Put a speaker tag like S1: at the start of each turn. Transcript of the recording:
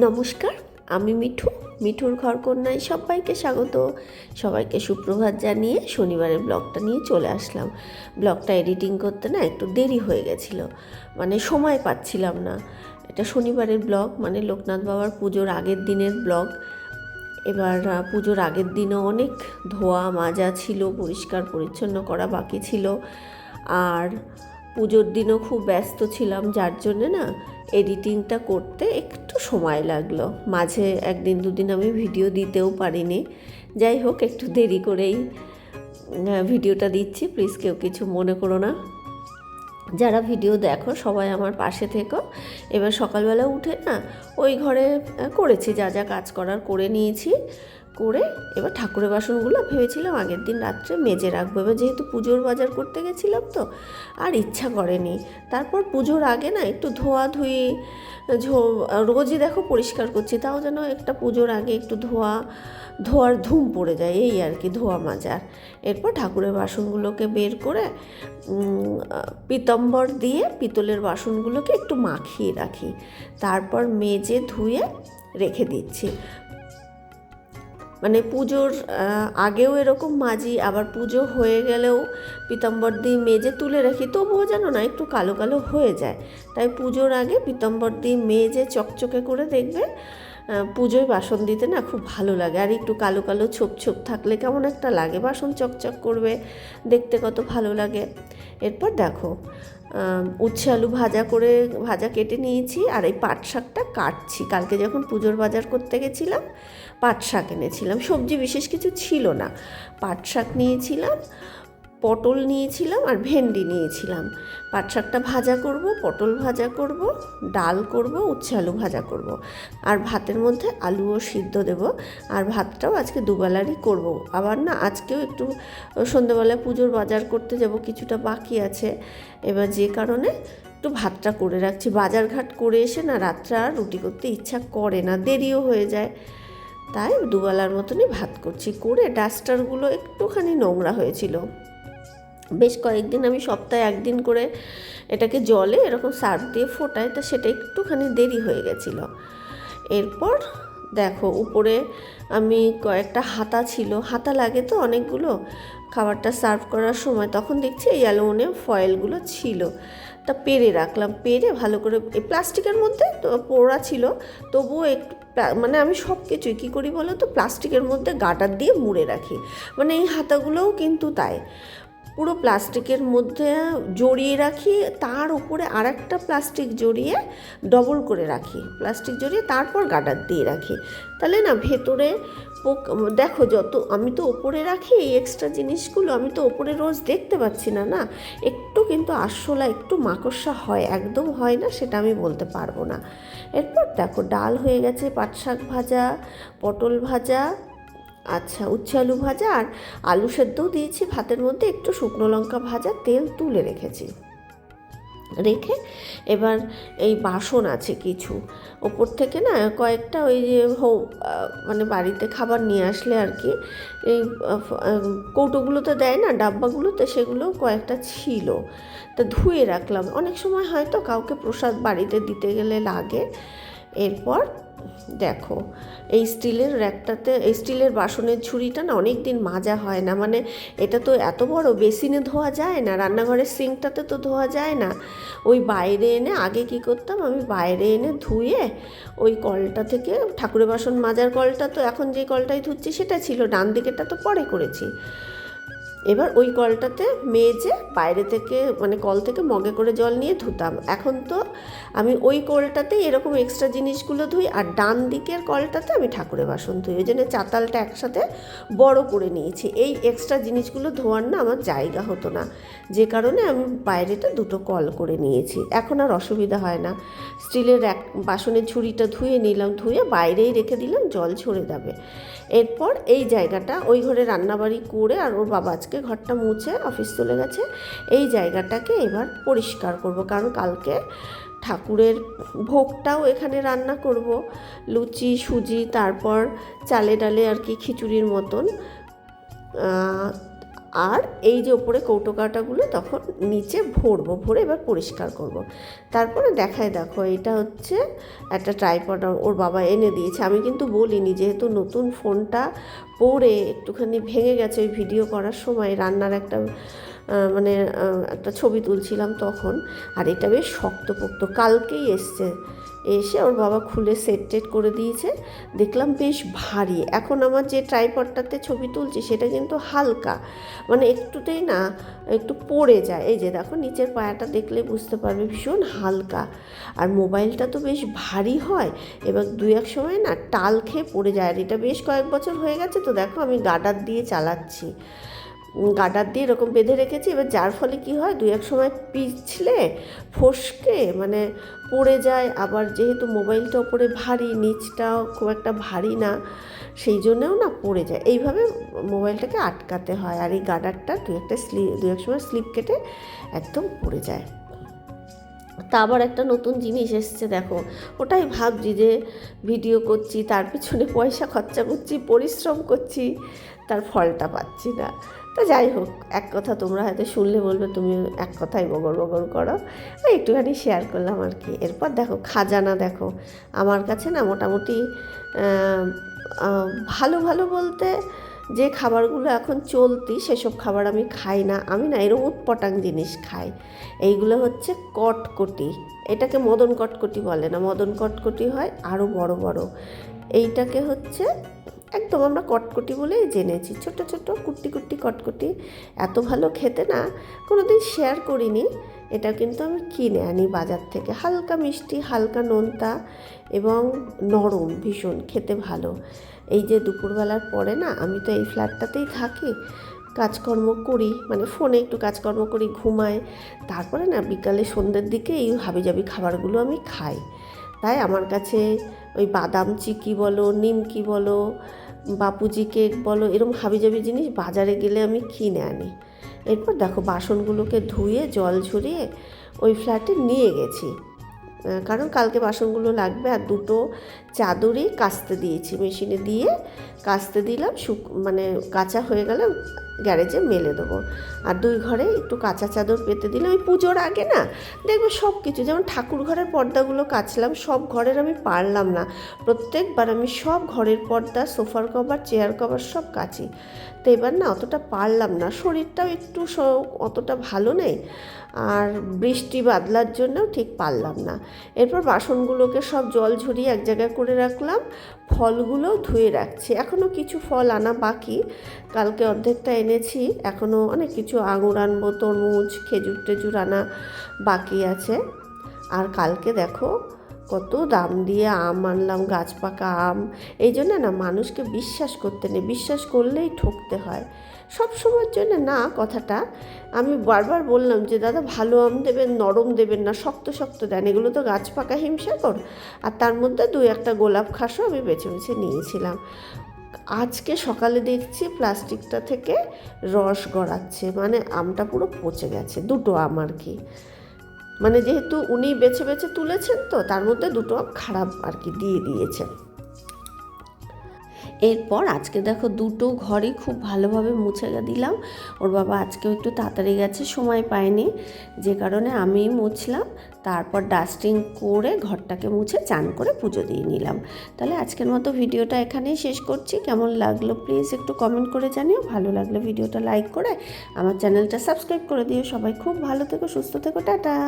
S1: নমস্কার, আমি মিঠু, মিঠুর ঘর কন্যায় সবাইকে স্বাগত। সবাইকে সুপ্রভাত জানিয়ে শনিবারের ব্লগটা নিয়ে চলে আসলাম। ব্লগটা এডিটিং করতে না একটু দেরি হয়ে গেছিল মানে সময় পাচ্ছিলাম না। এটা শনিবারের ব্লগ মানে লোকনাথ বাবার পুজোর আগের দিনের ব্লগ। এবার পুজোর আগের দিনও অনেক ধোয়া, মাজা ছিল, পরিষ্কার পরিচ্ছন্ন করা বাকি ছিল। আর পুজোর দিনও খুব ব্যস্ত ছিলাম, যার জন্যে না এডিটিংটা করতে একটু সময় লাগল। মাঝে একদিন দুদিন আমি ভিডিও দিতেও পারিনি। যাই হোক, একটু দেরি করেই ভিডিওটা দিচ্ছি। প্লিজ কেউ কিছু মনে করো না। যারা ভিডিও দেখো, সবাই আমার পাশে থেকো। এবার সকালবেলা উঠে না ওই ঘরে করেছি যা যা কাজ করার করে নিয়েছি। করে এবার ঠাকুরের বাসনগুলো ভেবেছিলাম আগের দিন রাত্রে মেজে রাখব। এবার যেহেতু পুজোর বাজার করতে গেছিলাম তো, আর ইচ্ছা করেনি। তারপর পুজোর আগে না একটু ধোয়া ধুই, ঝো, রোজই দেখো পরিষ্কার করছি, তাও যেন একটা পুজোর আগে একটু ধোয়া, ধোয়ার ধুম পড়ে যায়, এই আর কি ধোয়া মাজার। এরপর ঠাকুরের বাসনগুলোকে বের করে পিতম্বর দিয়ে পিতলের বাসনগুলোকে একটু মাখিয়ে রাখি। তারপর মেজে ধুয়ে রেখে দিচ্ছি। মানে পুজোর আগেও এরকম মাজি আবার পুজো হয়ে গেলেও পিতাম্বর দিয়ে মেজে তুলে রাখি। তবুও যেন না, একটু কালো কালো হয়ে যায়। তাই পুজোর আগে পিতাম্বর দিয়ে মেজে চকচকে করে দেখবে। পুজোয় বাসন দিতে না খুব ভালো লাগে। আর একটু কালো কালো ছোপ ছোপ থাকলে কেমন একটা লাগে। বাসন চকচক করবে, দেখতে কত ভালো লাগে। এরপর দেখো উচ্ছে আলু ভাজা করে, ভাজা কেটে নিয়েছি। আর এই পাট শাকটা কাটছি। কালকে যখন পুজোর বাজার করতে গেছিলাম, পাট শাক এনেছিলাম। সবজি বিশেষ কিছু ছিল না। পাট শাক নিয়েছিলাম পটল নিয়েছিলাম আর ভেন্ডি নিয়েছিলাম। পাট শাকটা ভাজা করব, পটল ভাজা করব, ডাল করব, উচ্ছে আলু ভাজা করব। আর ভাতের মধ্যে আলুও সিদ্ধ দেব। আর ভাতটাও আজকে দুবেলারই করব। আবার না, আজকেও একটু সন্ধ্যেবেলায় পুজোর বাজার করতে যাব, কিছুটা বাকি আছে। এবার যে কারণে একটু ভাতটা করে রাখছি। বাজার ঘাট করে এসে না, রাত্রে আর রুটি করতে ইচ্ছা করে না, দেরিও হয়ে যায়। তাই দুবেলার মতনই ভাত করছি। করে ডাস্টারগুলো একটুখানি নোংরা হয়েছিল। বেশ কয়েকদিন আমি সপ্তাহে একদিন করে এটাকে জলে এরকম সার্ফ দিয়ে ফোটাই, তা সেটা একটুখানি দেরি হয়ে গেছিল। এরপর দেখো, উপরে আমি কয়েকটা হাতা ছিল। হাতা লাগে তো অনেকগুলো। খাবারটা সার্ভ করার সময় তখন দেখছি এই অ্যালুমিনিয়াম ফয়েলগুলো ছিল। তা পেরে রাখলাম। পেরে ভালো করে এই প্লাস্টিকের মধ্যে তো পোড়া ছিল। তবুও একটু মানে আমি সব কিছুই কী করি বলো তো? প্লাস্টিকের মধ্যে গাটার দিয়ে মুড়ে রাখি। মানে এই হাতাগুলোও কিন্তু তাই। পুরো প্লাস্টিকের মধ্যে জড়িয়ে রাখি, তার উপরে আর একটা প্লাস্টিক জড়িয়ে ডবল করে রাখি। প্লাস্টিক জড়িয়ে তারপর গাডার দিয়ে রাখি। তাহলে না, ভেতরে পোক- দেখো যত, আমি তো ওপরে রাখি, এই এক্সট্রা জিনিসগুলো আমি তো ওপরে রোজ দেখতে পাচ্ছি না না? একটু কিন্তু আরশোলা, একটু মাকড়সা হয়, একদম হয় না, সেটা আমি বলতে পারব না। এরপর দেখো, ডাল হয়ে গেছে পাট শাক ভাজা, পটল ভাজা আচ্ছা উচ্ছে আলু ভাজা আর আলু সেদ্ধও দিয়েছি। ভাতের মধ্যে একটু শুকনো লঙ্কা ভাজা, তেল তুলে রেখেছি। রেখে এবার এই বাসন আছে কিছু। ওপর থেকে না কয়েকটা ওই যে মানে বাড়িতে খাবার নিয়ে আসলে আর কি, এই কৌটোগুলোতে দেয় না, ডাব্বাগুলোতে সেগুলো কয়েকটা ছিল। তা ধুয়ে রাখলাম। অনেক সময় হয়তো কাউকে প্রসাদ বাড়িতে দিতে গেলে লাগে। এরপর দেখো, এই স্টিলের র্যাকটাতে, এই স্টিলের বাসনের ঝুড়িটা না অনেক দিন মাজা হয় না। মানে এটা তো এত বড়, বেসিনে ধোয়া যায় না, রান্নাঘরের সিঙ্কটাতে তো ধোয়া যায় না। ওই বাইরে এনে আগে কি করতাম, আমি বাইরে এনে ধুয়ে ওই কলটা থেকে, ঠাকুরের বাসন মাজার কলটা তো এখন যে কলটাই ধুচ্ছি সেটা ছিল, ডান দিকেরটা তো পরে করেছি। এবার ওই কলটাতে মেজে বাইরে থেকে মানে কল থেকে মগে করে জল নিয়ে ধুতাম। এখন তো আমি ওই কলটাতে এরকম এক্সট্রা জিনিসগুলো ধুই আর ডান দিকের কলটাতে আমি ঠাকুরের বাসন ধুই। ওই জন্য চাতালটা একসাথে বড় করে নিয়েছি। এই এক্সট্রা জিনিসগুলো ধোয়ার না আমার জায়গা হতো না। যে কারণে আমি বাইরেটা দুটো কল করে নিয়েছি। এখন আর অসুবিধা হয় না। স্টিলের এক, বাসনের ঝুড়িটা ধুয়ে নিলাম, ধুয়ে বাইরেই রেখে দিলাম, জল ঝরে যাবে। এরপর এই জায়গাটা ওই ঘরে রান্নাবাড়ি করে আর ওর বাবা ঘরটা মুছে অফিস চলে গেছে। এই জায়গাটাকে এবার পরিষ্কার করব, কারণ কালকে ঠাকুরের ভোগটাও এখানে রান্না করব। লুচি, সুজি, তারপর চালে ডালে আর কি খিচুড়ির মতন আর এই যে ওপরে কৌটোকাটাগুলো তখন নিচে ভরবো, ভরে এবার পরিষ্কার করব। তারপরে দেখায় দেখো, এটা হচ্ছে একটা ট্রাইপড ওর বাবা এনে দিয়েছে আমি কিন্তু বলিনি, যেহেতু নতুন ফোনটা পড়ে একটুখানি ভেঙে গেছে ওই ভিডিও করার সময়, রান্নার একটা মানে একটা ছবি তুলছিলাম তখন, আর এটা বেশ শক্তপোক্ত। কালকেই এসছে। এসে ওর বাবা খুলে সেট টেট করে দিয়েছে। দেখলাম বেশ ভারী। এখন আমার যে ট্রাইপডটাতে ছবি তুলছি, সেটা কিন্তু হালকা। মানে একটুতেই না, একটু পড়ে যায়। এই যে দেখো, নিচের পায়াটা দেখলে বুঝতে পারবে ভীষণ হালকা। আর মোবাইলটা তো বেশ ভারী হয়। এবার দু এক সময় না, টাল খেয়ে পড়ে যায়। আর এটা বেশ কয়েক বছর হয়ে গেছে তো দেখো, আমি গাডার দিয়ে চালাচ্ছি। গার্ডার দিয়ে এরকম বেঁধে রেখেছি। এবার যার ফলে কি হয় দু এক সময় পিছলে ফসকে মানে পড়ে যায়। আবার যেহেতু মোবাইলটা ওপরে ভারী, নিচটাও খুব একটা ভারী না, সেই জন্যেও না পড়ে যায়। এইভাবে মোবাইলটাকে আটকাতে হয়। আর এই গাডারটা দু একটা স্লিপ দু এক সময় স্লিপ কেটে একদম পড়ে যায়। তা আবার একটা নতুন জিনিস এসছে, দেখো। ওটাই ভাবছি যে ভিডিও করছি, তার পিছনে পয়সা খরচা করছি, পরিশ্রম করছি, তার ফলটা পাচ্ছি না। তো যাই হোক, এক কথা তোমরা হয়তো শুনলে বলবে তুমি এক কথাই বগর বগর করো। একটুখানি শেয়ার করলাম আর কি। এরপর দেখো, খাজানা দেখো। আমার কাছে না মোটামুটি ভালো ভালো বলতে যে খাবারগুলো এখন চলতি সেসব খাবার আমি খাই না। আমি না এরকম উৎপটাং জিনিস খাই। এইগুলো হচ্ছে কটকটি। এটাকে মদন কটকটি বলে না। মদন কটকটি হয় আরও বড় বড়। এইটাকে হচ্ছে একদম আমরা কটকটি বলেই জেনেছি। ছোট ছোট কুট্টি কুট্টি কটকটি। এত ভালো খেতে না কোনো দিন শেয়ার করিনি। এটা কিন্তু আমি কিনে আনি বাজার থেকে। হালকা মিষ্টি, হালকা নোনতা এবং নরম ভীষণ, খেতে ভালো। এই যে দুপুরবেলার পরে না, আমি তো এই ফ্ল্যাটটাতেই থাকি, কাজকর্ম করি মানে ফোনে একটু কাজকর্ম করি, ঘুমাই, তারপরে না বিকালে সন্ধ্যের দিকে এই হাবিজাবি খাবারগুলো আমি খাই। তাই আমার কাছে ওই বাদাম চিকি বলো, নিমকি বলো, বাপুজি কেক বলো এরকম হাবিজাবি জিনিস বাজারে গেলে আমি কিনে আনি। এরপর দেখো বাসনগুলোকে ধুয়ে, জল ঝরিয়ে ওই ফ্ল্যাটে নিয়ে গেছি। কারণ কালকে বাসনগুলো লাগবে আর দুটো চাদরই কাস্তে দিয়েছি মেশিনে দিয়ে। কাস্তে দিলাম, শুক মানে কাঁচা হয়ে গেলে। গ্যারেজে মেলে দেবো। আর দুই ঘরে একটু কাঁচা চাদর পেতে দিলে ওই পুজোর আগে না দেখবে সব কিছু, যেমন ঠাকুর ঘরের পর্দাগুলো কাচলাম, সব ঘরের আমি পারলাম না। প্রত্যেকবার আমি সব ঘরের পর্দা, সোফার কভার, চেয়ার কভার সব কাচি। তো এবার না অতটা পারলাম না, শরীরটাও একটু অতটা ভালো নেই। আর বৃষ্টি বাদলার জন্যও ঠিক পারলাম না। এরপর বাসনগুলোকে সব জল ঝরিয়ে এক জায়গায় করে রাখলাম, ফলগুলো ধুয়ে রাখছি। এখনও কিছু ফল আনা বাকি, কালকে অর্ধেকটা এনেছি এখনও অনেক কিছু, আঙুর আনব, তরমুজ, খেজুর টেজুর আনা বাকি আছে। আর কালকে দেখো কত দাম দিয়ে আম আনলাম, গাছ পাকা আম। এই জন্য না মানুষকে বিশ্বাস করতে নেই, বিশ্বাস করলেই ঠকতে হয়। সব সময়ের জন্য না কথাটা, আমি বারবার বললাম যে, দাদা ভালো আম দেবেন, নরম দেবেন না, শক্ত শক্ত দেন, এগুলো তো গাছ পাকা হিমসাগর। আর তার মধ্যে দু একটা গোলাপ খাসও আমি বেছে বেছে নিয়েছিলাম। আজকে সকালে দেখছি প্লাস্টিকটা থেকে রস গড়াচ্ছে মানে আমটা পুরো পচে গেছে, দুটো আম আর কি। মানে যেহেতু উনি বেছে বেছে তুলেছেন তো, তার মধ্যে দুটো আম খারাপ আর কি দিয়ে দিয়েছেন। এরপর আজকে দেখো দুটো ঘরই খুব ভালোভাবে মুছে দিলাম। ওর বাবা আজকেও একটু তাড়াতাড়ি গেছে, সময় পায়নি। যে কারণে আমি মুছলাম। তারপর ডাস্টিং করে ঘরটাকে মুছে চান করে পুজো দিয়ে নিলাম। তাহলে আজকের মতো ভিডিওটা এখানেই শেষ করছি। কেমন লাগল প্লিজ একটু কমেন্ট করে জানিও। ভালো লাগলে ভিডিওটা লাইক করে আমার চ্যানেলটা সাবস্ক্রাইব করে দিও। সবাই খুব ভালো থেকো, সুস্থ থেকো, টাটা!